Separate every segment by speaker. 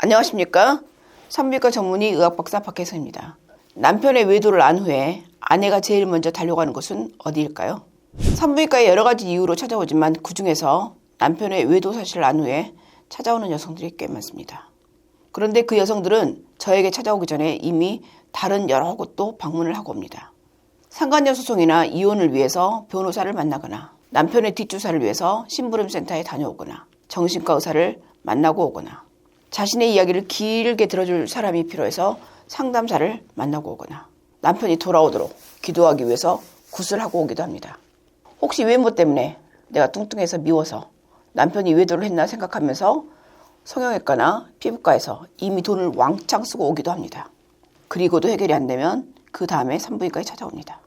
Speaker 1: 안녕하십니까? 산부인과 전문의 의학 박사 박혜선입니다. 남편의 외도를 안 후에 아내가 제일 먼저 달려가는 곳은 어디일까요? 산부인과에 여러 가지 이유로 찾아오지만 그 중에서 남편의 외도 사실을 안 후에 찾아오는 여성들이 꽤 많습니다. 그런데 그 여성들은 저에게 찾아오기 전에 이미 다른 여러 곳도 방문을 하고 옵니다. 상간녀 소송이나 이혼을 위해서 변호사를 만나거나 남편의 뒷주사를 위해서 심부름센터에 다녀오거나 정신과 의사를 만나고 오거나 자신의 이야기를 길게 들어줄 사람이 필요해서 상담사를 만나고 오거나 남편이 돌아오도록 기도하기 위해서 굿을 하고 오기도 합니다. 혹시 외모 때문에 내가 뚱뚱해서 미워서 남편이 외도를 했나 생각하면서 성형외과나 피부과에서 이미 돈을 왕창 쓰고 오기도 합니다. 그리고도 해결이 안 되면 그 다음에 산부인과에 찾아옵니다.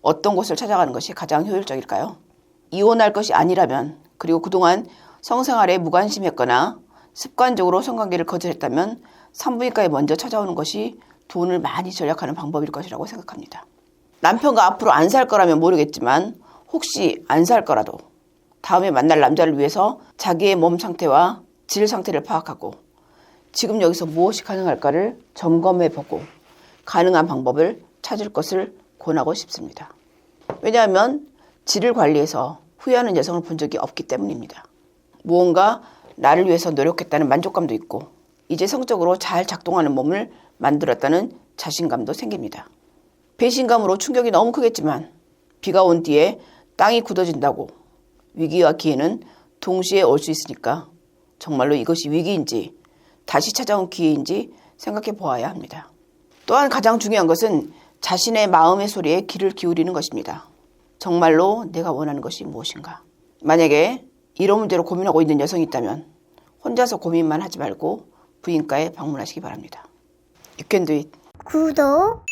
Speaker 1: 어떤 곳을 찾아가는 것이 가장 효율적일까요? 이혼할 것이 아니라면 그리고 그동안 성생활에 무관심했거나 습관적으로 성관계를 거절했다면 산부인과에 먼저 찾아오는 것이 돈을 많이 절약하는 방법일 것이라고 생각합니다. 남편과 앞으로 안 살 거라면 모르겠지만 혹시 안 살 거라도 다음에 만날 남자를 위해서 자기의 몸 상태와 질 상태를 파악하고 지금 여기서 무엇이 가능할까를 점검해 보고 가능한 방법을 찾을 것을 권하고 싶습니다. 왜냐하면 질을 관리해서 후회하는 여성을 본 적이 없기 때문입니다. 무언가 나를 위해서 노력했다는 만족감도 있고 이제 성적으로 잘 작동하는 몸을 만들었다는 자신감도 생깁니다. 배신감으로 충격이 너무 크겠지만 비가 온 뒤에 땅이 굳어진다고 위기와 기회는 동시에 올 수 있으니까 정말로 이것이 위기인지 다시 찾아온 기회인지 생각해 보아야 합니다. 또한 가장 중요한 것은 자신의 마음의 소리에 귀를 기울이는 것입니다. 정말로 내가 원하는 것이 무엇인가? 만약에 이런 문제로 고민하고 있는 여성이 있다면 혼자서 고민만 하지 말고 부인과에 방문하시기 바랍니다. You can do it.
Speaker 2: 구독,